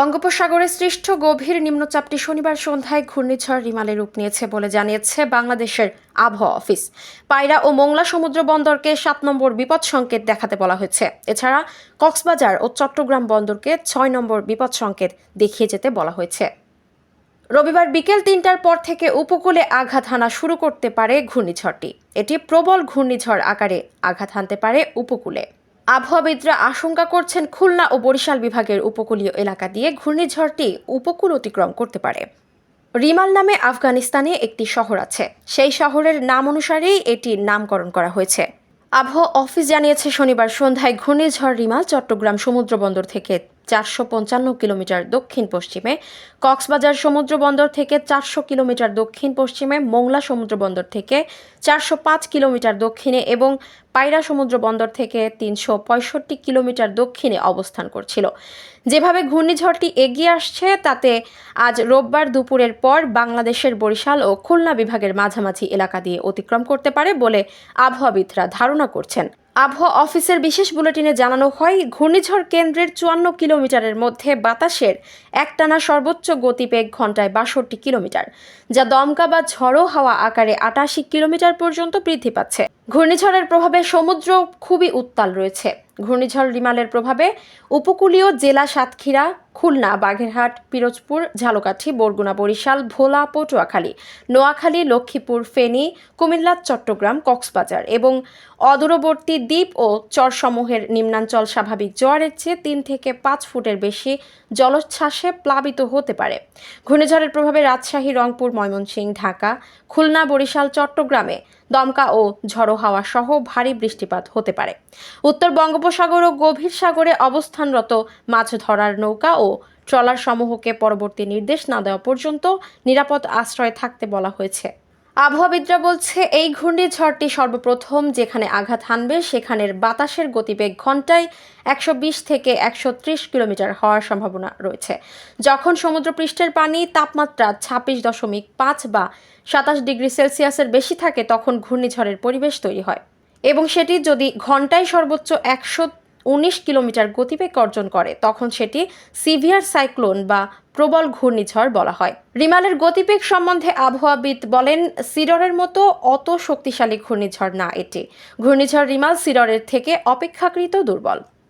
বঙ্গোপসাগরে সৃষ্ট গভীর নিম্নচাপটি শনিবার সন্ধ্যায় ঘূর্ণিঝড় রিমালে রূপ নিয়েছে বলে জানিয়েছে বাংলাদেশের আবহাওয়া অফিস। পায়রা ও মোংলা সমুদ্র বন্দরকে সাত নম্বর বিপদ সংকেত দেখাতে বলা হয়েছে। এছাড়া কক্সবাজার ও চট্টগ্রাম বন্দরকে ছয় নম্বর বিপদ সংকেত দেখিয়ে যেতে বলা হয়েছে। রবিবার বিকেল তিনটার পর থেকে উপকূলে আঘাত হানা শুরু করতে পারে ঘূর্ণিঝড়টি। এটি প্রবল ঘূর্ণিঝড় আকারে আঘাত হানতে পারে উপকূলে। আবহাওয়াবিদরা আশঙ্কা করছেন খুলনা ও বরিশাল বিভাগের উপকূলীয় এলাকা দিয়ে ঘূর্ণিঝড়টি উপকূল অতিক্রম করতে পারে। রিমাল নামে আফগানিস্তানে একটি শহর আছে। সেই শহরের নাম অনুসারেই এটির নামকরণ করা হয়েছে। আবহাওয়া অফিস জানিয়েছে, শনিবার সন্ধ্যায় ঘূর্ণিঝড় রিমাল চট্টগ্রাম সমুদ্রবন্দর থেকে চারশো পঞ্চান্ন কিলোমিটার দক্ষিণ পশ্চিমে, কক্সবাজার সমুদ্র বন্দর থেকে চারশো কিলোমিটার দক্ষিণ পশ্চিমে, মোংলা সমুদ্র বন্দর থেকে চারশো পাঁচ কিলোমিটার দক্ষিণে এবং পায়রা সমুদ্র বন্দর থেকে তিনশো পঁয়ষট্টি কিলোমিটার দক্ষিণে অবস্থান করছিল। যেভাবে ঘূর্ণিঝড়টি এগিয়ে আসছে, তাতে আজ রোববার দুপুরের পর বাংলাদেশের বরিশাল ও খুলনা বিভাগের মাঝামাঝি এলাকা দিয়ে অতিক্রম করতে পারে বলে আবহাওয়াবিদরা ধারণা করছেন। আবহাওয়া অফিসের বিশেষ বুলেটিনে জানানো হয়, ঘূর্ণিঝড় কেন্দ্রের চুয়ান্ন কিলোমিটারের মধ্যে বাতাসের একটানা সর্বোচ্চ গতিবেগ ঘন্টায় বাষট্টি কিলোমিটার, যা দমকা বা ঝড়ো হাওয়া আকারে আটাশি কিলোমিটার পর্যন্ত বৃদ্ধি পাচ্ছে। ঘূর্ণিঝড়ের প্রভাবে সমুদ্র খুবই উত্তাল রয়েছে। ঘূর্ণিঝড় রিমালের প্রভাবে উপকূলীয় জেলা সাতক্ষীরা খুলনা, বাগেরহাট, পিরোজপুর, ঝালকাঠি, বরগুনা, বরিশাল, ভোলা, পটুয়াখালী, নোয়াখালী, লক্ষ্মীপুর, ফেনী, কুমিল্লা, চট্টগ্রাম, কক্সবাজার এবং অদূরবর্তী দ্বীপ ও চরসমূহের নিম্নাঞ্চল স্বাভাবিক জোয়ারের চেয়ে তিন থেকে পাঁচ ফুটের বেশি জলোচ্ছ্বাসে প্লাবিত হতে পারে। ঘূর্ণিঝড়ের প্রভাবে রাজশাহী, রংপুর, ময়মনসিংহ, ঢাকা, খুলনা, বরিশাল, চট্টগ্রামে দমকা ও ঝড়ো হাওয়া সহ ভারী বৃষ্টিপাত হতে পারে। উত্তর বঙ্গোপসাগর ও গভীর সাগরে অবস্থানরত মাছ ধরার নৌকা ও ট্রলার সমূহকে পরবর্তী নির্দেশ না দেওয়া পর্যন্ত নিরাপদ আশ্রয়ে থাকতে বলা হয়েছে। আবহাওয়াবিদরা বলছে, এই ঘূর্ণিঝড়টি সর্বপ্রথম যেখানে আঘাত হানবে সেখানের বাতাসের গতিবেগ ঘন্টায় একশো বিশ থেকে একশো ত্রিশ কিলোমিটার হওয়ার সম্ভাবনা রয়েছে। যখন সমুদ্রপৃষ্ঠের পানি তাপমাত্রা ছাব্বিশ দশমিক পাঁচ বা সাতাশ ডিগ্রি সেলসিয়াসের বেশি থাকে, তখন ঘূর্ণিঝড়ের পরিবেশ তৈরি হয়। এবং সেটি যদি ঘন্টায় সর্বোচ্চ একশো উনিশ কিলোমিটার গতিবেগ অর্জন করে, তখন সেটি সিভিয়ার সাইক্লোন বা প্রবল ঘূর্ণিঝড় বলা হয়। রিমালের গতিবেগ সম্বন্ধে আবহাওয়াবিদ বলেন, সিররের মতো অত শক্তিশালী ঘূর্ণিঝড় না এটি। ঘূর্ণিঝড় রিমাল সিররের থেকে অপেক্ষাকৃত দুর্বল।